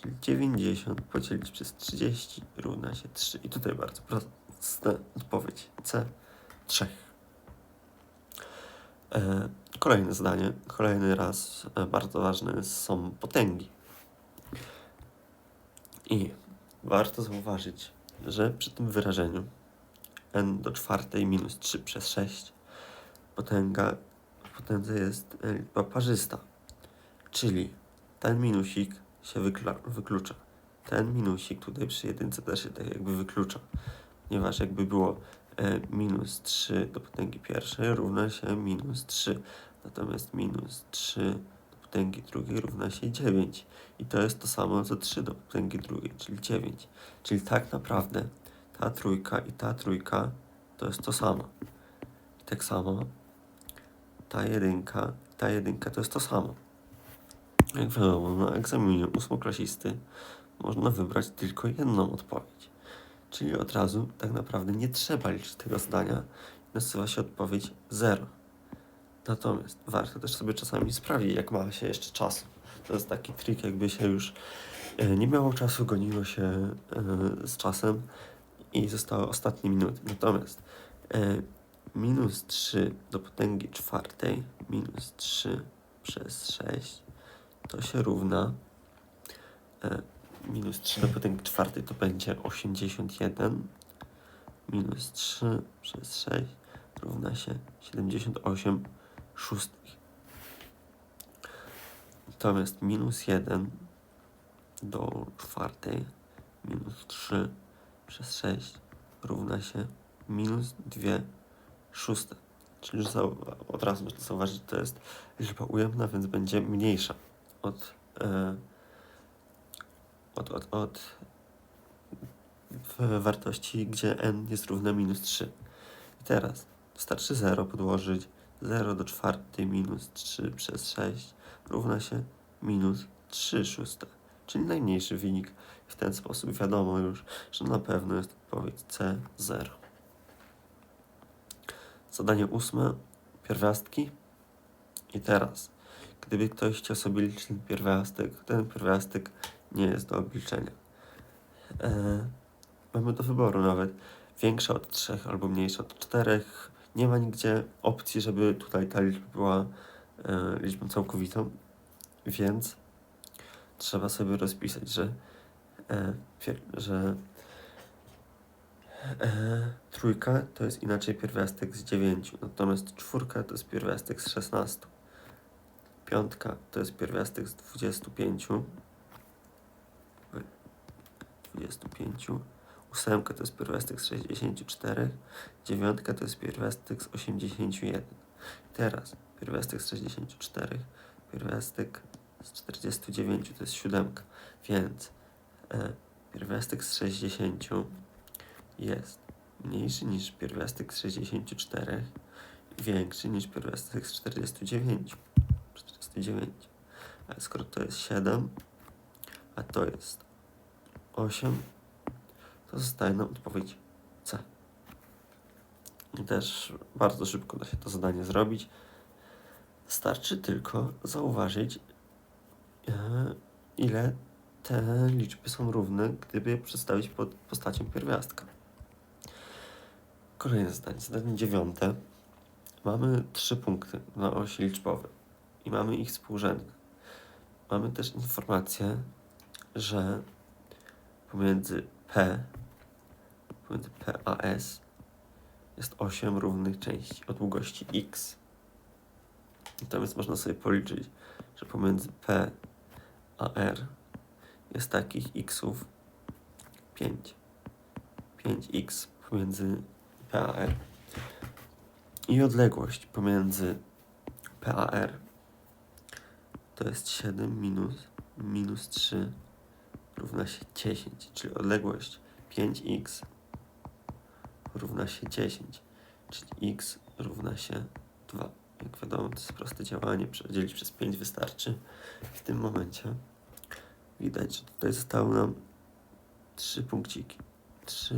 Czyli 90 podzielić przez 30 równa się 3. I tutaj bardzo prosta odpowiedź C. 3. E, kolejne zdanie. Kolejny raz e, bardzo ważne są potęgi. I warto zauważyć, że przy tym wyrażeniu n do czwartej minus 3 przez 6 potęga w potędze jest e, liczba parzysta. Czyli ten minusik się wyklucza. Ten minusik tutaj przy jedynce też się tak jakby wyklucza. Ponieważ jakby było e, minus 3 do potęgi pierwszej równa się minus 3. Natomiast minus 3 do potęgi drugiej równa się 9. I to jest to samo co 3 do potęgi drugiej, czyli 9. Czyli tak naprawdę ta trójka i ta trójka to jest to samo. I tak samo ta jedynka, ta jedynka to jest to samo. Jak wiadomo, na egzaminie ósmoklasisty można wybrać tylko jedną odpowiedź. Czyli od razu tak naprawdę nie trzeba liczyć tego zdania. Nazywa się odpowiedź 0. Natomiast warto też sobie czasami sprawdzić, jak ma się jeszcze czasu. To jest taki trik, jakby się już e, nie miało czasu, goniło się e, z czasem i zostały ostatnie minuty. Natomiast e, minus 3 do potęgi czwartej minus 3 przez 6 to się równa e, minus 3 do potęgi czwartej to będzie 81 minus 3 przez 6 równa się 78 szóstych. Natomiast minus 1 do czwartej minus 3 przez 6 równa się minus 2 szóste. Czyli zau- od razu można zauważyć, że to jest liczba ujemna, więc będzie mniejsza od, e, od, od, od w wartości, gdzie n jest równe minus 3. I teraz wystarczy 0 podłożyć. 0 do czwartej minus 3 przez 6 równa się minus 3 szóste. Czyli najmniejszy wynik. W ten sposób wiadomo już, że na pewno jest odpowiedź C0. Zadanie ósme. Pierwiastki. I teraz, gdyby ktoś chciał sobie liczyć ten pierwiastek, ten pierwiastek nie jest do obliczenia. E, mamy do wyboru nawet większa od 3 albo mniejsza od 4. Nie ma nigdzie opcji, żeby tutaj ta liczba była e, liczbą całkowitą, więc trzeba sobie rozpisać, że, e, że E, trójka to jest inaczej pierwiastek z 9, natomiast czwórka to jest pierwiastek z 16. Piątka to jest pierwiastek z 25. Wy- 25. Ósemka to jest pierwiastek z 64. Dziewiątka to jest pierwiastek z 81. Teraz pierwiastek z 64, pierwiastek z 49 to jest siódemka, więc e, pierwiastek z 60 jest mniejszy niż pierwiastek z 64 i większy niż pierwiastek z 49. 49. Ale skoro to jest 7, a to jest 8, to zostaje nam odpowiedź C. I też bardzo szybko da się to zadanie zrobić. Starczy tylko zauważyć, e, ile te liczby są równe, gdyby je przedstawić pod postacią pierwiastka. Kolejne zdanie, zadanie dziewiąte. Mamy trzy punkty na osi liczbowej i mamy ich współrzędne. Mamy też informację, że pomiędzy P, pomiędzy P a S jest 8 równych części o długości x. Natomiast można sobie policzyć, że pomiędzy P a R jest takich xów 5. 5x pomiędzy P a R. I odległość pomiędzy P a R to jest 7 minus minus 3 równa się 10, czyli odległość 5x równa się 10, czyli x równa się 2. Jak wiadomo, to jest proste działanie, przedzielić przez 5 wystarczy. W tym momencie widać, że tutaj zostały nam trzy punkciki. Trzy,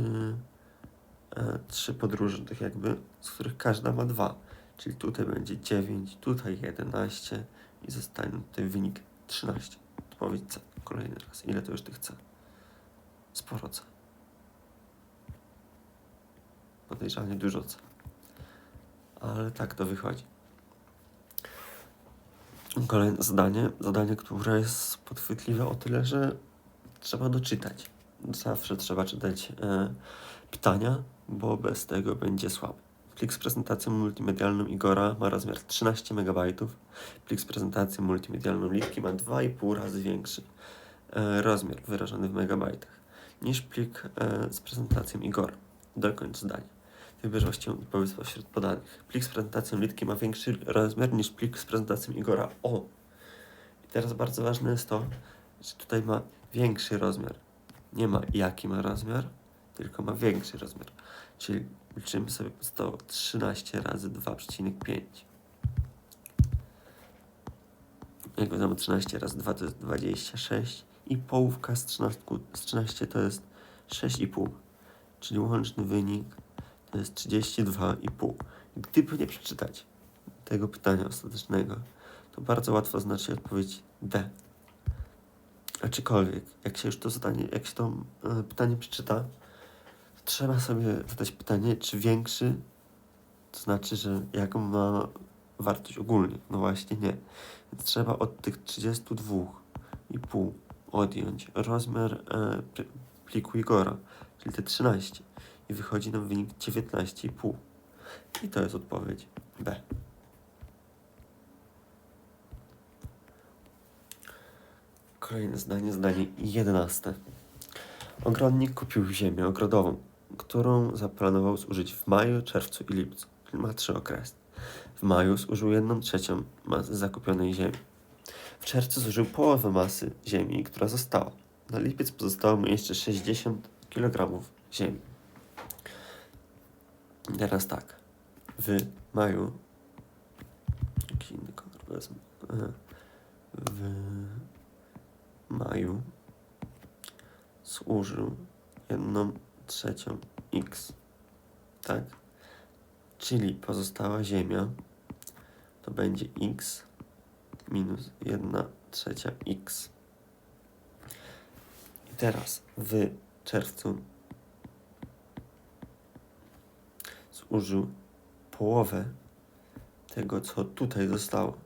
e, trzy podróże, tak jakby, z których każda ma dwa. Czyli tutaj będzie 9, tutaj 11 i zostanie tutaj wynik 13. Odpowiedź C. Kolejny raz. Ile to już tych C? Sporo C. Podejrzanie dużo C. Ale tak to wychodzi. Kolejne zadanie. Zadanie, które jest podchwytliwe o tyle, że trzeba doczytać. Zawsze trzeba czytać e, pytania, bo bez tego będzie słaby. Plik z prezentacją multimedialną Igora ma rozmiar 13 MB. Plik z prezentacją multimedialną Litki ma 2,5 razy większy e, rozmiar wyrażony w megabajtach niż plik e, z prezentacją Igora. Dokończ zdanie. Wybierz właściwą odpowiedź spośród podanych. Plik z prezentacją Litki ma większy rozmiar niż plik z prezentacją Igora. O! I teraz bardzo ważne jest to, że tutaj ma większy rozmiar. Nie ma jaki ma rozmiar, tylko ma większy rozmiar. Czyli liczymy sobie to 13 razy 2,5. Jak wiadomo, 13 razy 2 to jest 26 i połówka z 13, z 13 to jest 6,5. Czyli łączny wynik to jest 32,5. Gdyby nie przeczytać tego pytania ostatecznego, to bardzo łatwo znać odpowiedź D. Aczkolwiek, jak się już to zadanie, jak się to e, pytanie przeczyta, trzeba sobie zadać pytanie, czy większy, to znaczy, że jaką ma wartość ogólnie. No właśnie nie. Więc trzeba od tych 32,5 odjąć rozmiar e, pl- pliku Igora, czyli te 13 i wychodzi nam wynik 19,5. I to jest odpowiedź B. Kolejne zdanie, zdanie 11. Ogrodnik kupił ziemię ogrodową, którą zaplanował zużyć w maju, czerwcu i lipcu. Ma trzy okresy. W maju zużył jedną trzecią masy zakupionej ziemi. W czerwcu zużył połowę masy ziemi, która została. Na lipiec pozostało mu jeszcze 60 kg ziemi. Teraz tak. W maju. Jaki inny kolor wezmę? W maju zużył jedną trzecią x. Tak? Czyli pozostała ziemia to będzie x minus 1 trzecia x. I teraz w czerwcu zużył połowę tego, co tutaj zostało.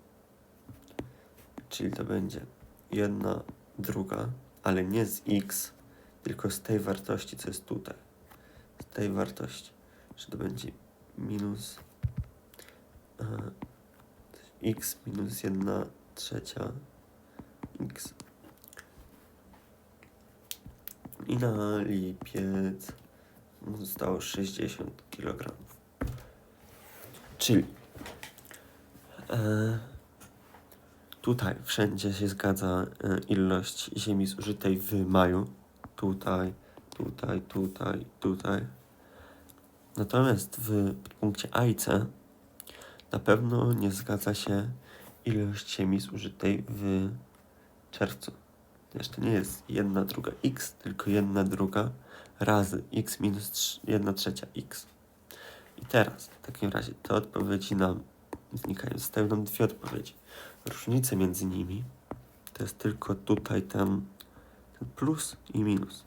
Czyli to będzie jedna druga, ale nie z x, tylko z tej wartości, co jest tutaj. Z tej wartości. Że to będzie minus e, x minus 1 trzecia x. I na lipiec zostało 60 kg. Czyli e, tutaj wszędzie się zgadza e, ilość ziemi zużytej w maju. Tutaj, tutaj, tutaj, tutaj. Natomiast w punkcie A i C na pewno nie zgadza się ilość ziemi zużytej w czerwcu. Jeszcze nie jest jedna druga x, tylko jedna druga razy x minus 1 trzecia x. I teraz w takim razie te odpowiedzi nam znikają. Zostają nam dwie odpowiedzi. Różnice między nimi to jest tylko tutaj ten plus i minus.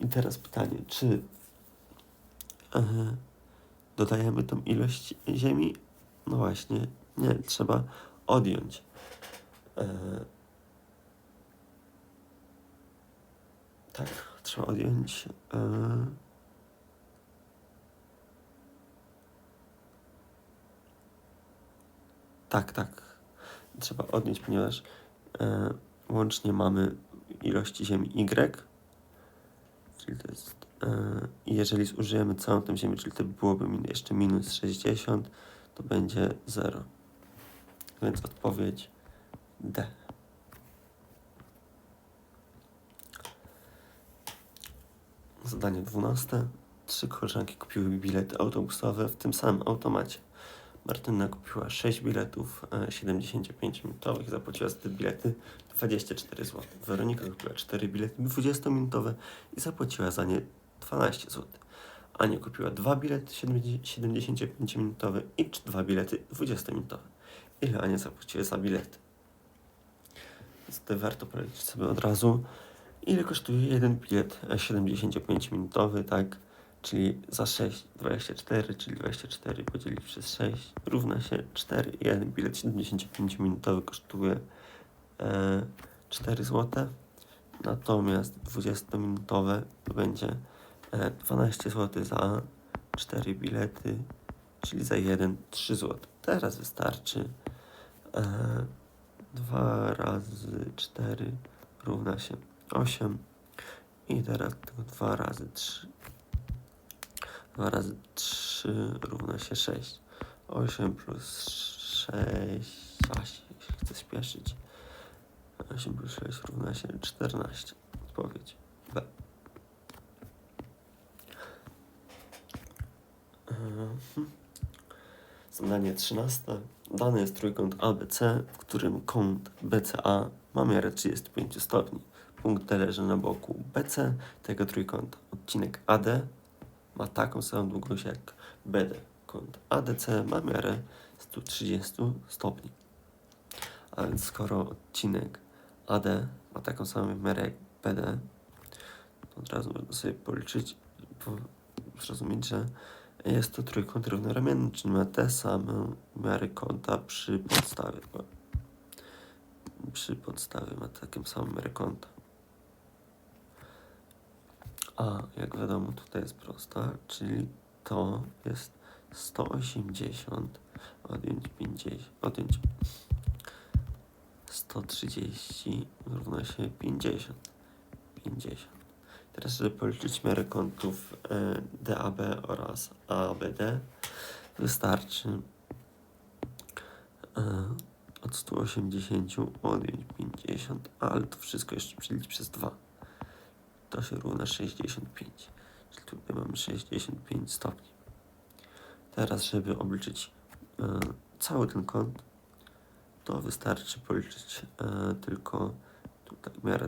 I teraz pytanie, czy dodajemy tą ilość ziemi? No właśnie, nie, trzeba odjąć. E, tak, trzeba odjąć. E, tak, tak. Trzeba odjąć, ponieważ e, łącznie mamy ilości ziemi y. Czyli to jest. E, jeżeli zużyjemy całą tę ziemię, czyli to byłoby jeszcze minus 60, to będzie 0. Więc odpowiedź D. Zadanie 12. Trzy koleżanki kupiły bilety autobusowe w tym samym automacie. Martyna kupiła 6 biletów e, 75-minutowych, zapłaciła za te bilety 24 zł. Weronika kupiła 4 bilety 20-minutowe i zapłaciła za nie 12 zł. Ania kupiła 2 bilety 75-minutowe i 2 bilety 20-minutowe. Ile Ania zapłaciła za bilety? Tutaj warto policzyć sobie od razu, ile kosztuje jeden bilet e, 75-minutowy, tak? Czyli za 6 24, czyli 24 podzielić przez 6 równa się 4. Jeden bilet 75-minutowy kosztuje e, 4 zł, natomiast 20-minutowe to będzie e, 12 zł za 4 bilety, czyli za jeden 3 zł. Teraz wystarczy e, 2 razy 4 równa się 8 i teraz tylko 2 razy 3 2 razy 3 równa się 6 8 plus 6 a się chcę spieszyć 8 plus 6 równa się 14 odpowiedź B. Zadanie 13. Dany jest trójkąt ABC, w którym kąt BCA ma miarę 35 stopni. Punkt D leży na boku BC tego trójkąta. Odcinek AD ma taką samą długość jak BD. Kąt ADC ma miarę 130 stopni. A więc skoro odcinek AD ma taką samą miarę jak BD, to od razu można sobie policzyć zrozumieć, że jest to trójkąt równoramienny, czyli ma te same miary kąta przy podstawie. Przy podstawie ma taką samą miarę kąta. A jak wiadomo, tutaj jest prosta, czyli to jest 180 odjąć 50, odjąć 130 równa się 50. 50. Teraz, żeby policzyć miarę kątów e, DAB oraz ABD, wystarczy e, od 180 odjąć 50, ale to wszystko jeszcze przeliczyć przez 2. To się równa 65. Czyli tutaj mamy 65 stopni. Teraz, żeby obliczyć e, cały ten kąt, to wystarczy policzyć e, tylko tutaj miarę